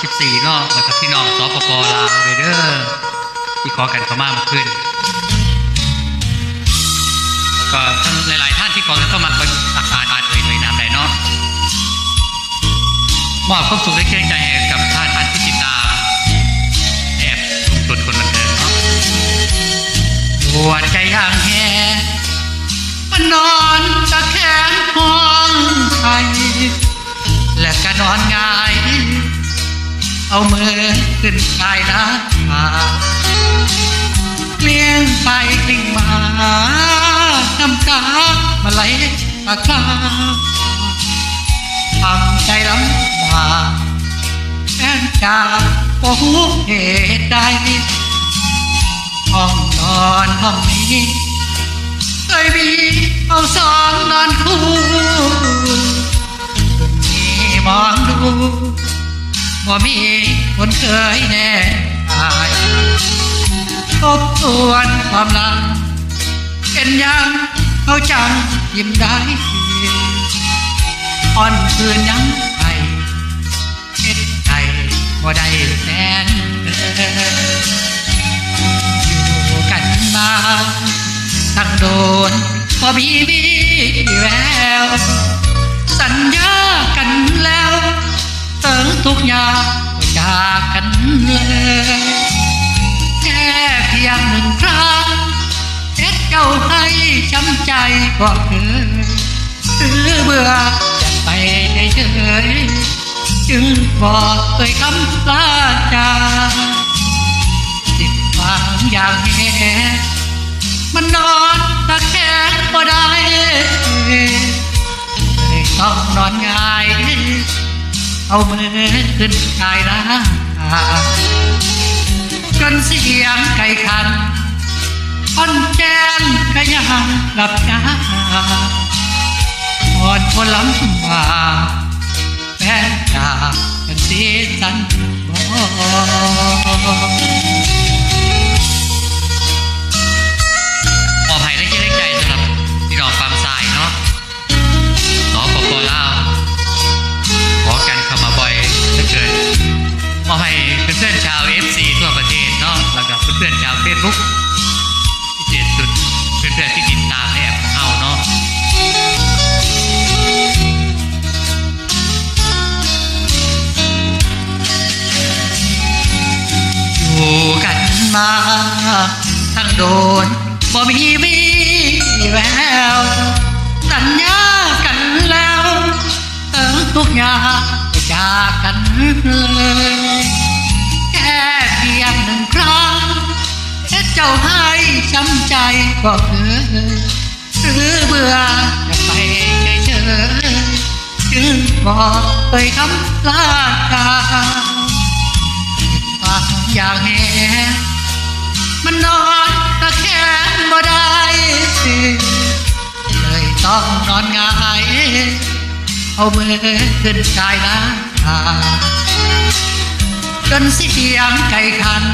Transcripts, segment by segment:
34เนาะแล้วก็พี่น้องสปปลาวเด้อเด้อที่ขอกันเข้ามามื่อคืนก็ทั้งหลายๆท่านที่ขอกันเข้ามาก็อาคารอาจเอ่ยหน่วยนามใดเนาะมอบความสุขและแรงใจกับท่านท่านที่ติดตามแอบชุมชนคนบันเทิงเนาะหัวใจย่างแหมันนอนตะแคงห้องไทยและก็นอนหงาย เอามือขึ้นกายนะขาเกลี้ยงไปกลิ้งมาน้ำตามาไหลปากกาทำใจลำบากแฟนจากโอ้เหตุใดห้องนอนห้องนี้เคยมีเอาสองนอนคู่นี่มองดู ว่ามีคนเคยแน่ตายทบทวนความหลัง เป็นยังเขาจังยิ้มได้อ่อนคืนยังไงเอ็ดใจบ่ได้แสนอยู่กันมาทั้งโดนบ่มีวีแวว ทุกอย่างก็จากกันเลยแค่เพียงหนึ่งครั้งเอ็ดเจ้าให้ช้ำใจก็เคยคือเบื่อจะไปเฉยจึงบอกเคยคำลาจาติดฟังอย่างแหมันนอนตะแคงบ่ได้ต้องนอนหงาย เอามือขึ้นกายร่างจนเสียงไก่ขันอ่อนแจ้งก็ยังหลับยาอ่อนคนลำมาแฟนจากกันเสียสันบอก เพื่อนชาวเฟซบุ๊กพิเศษสุดเพื่อนๆที่ติดตามแอบของเฮาเนาะอยู่กันมาทั้งโดนบ่มีวีแววสัญญากันแล้วเออทุกอย่างจะจากกันเลยแค่เพียงหนึ่งครั้ง เจ้าให้ช้ำใจก็เคยหรือเบื่อจะไปเฉยจึงบอกเคยคำลาจาฟังอย่างแหมันนอนตะแคงบ่ได้เลยต้องนอนหงายเอามือขึ้นกายนะจนเสียงไก่ขัน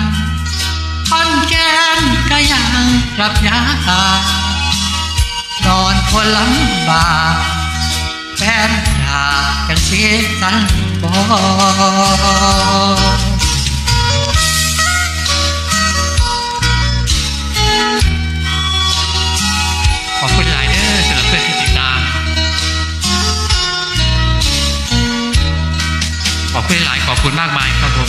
คอนแก้มก็ยังกลับยานอนคนลำบากแฟนจากกันเสียสันบอขอบคุณหลายเด้อสำหรับเพื่อนติดตามขอบคุณหลายขอบคุณมากมายครับผม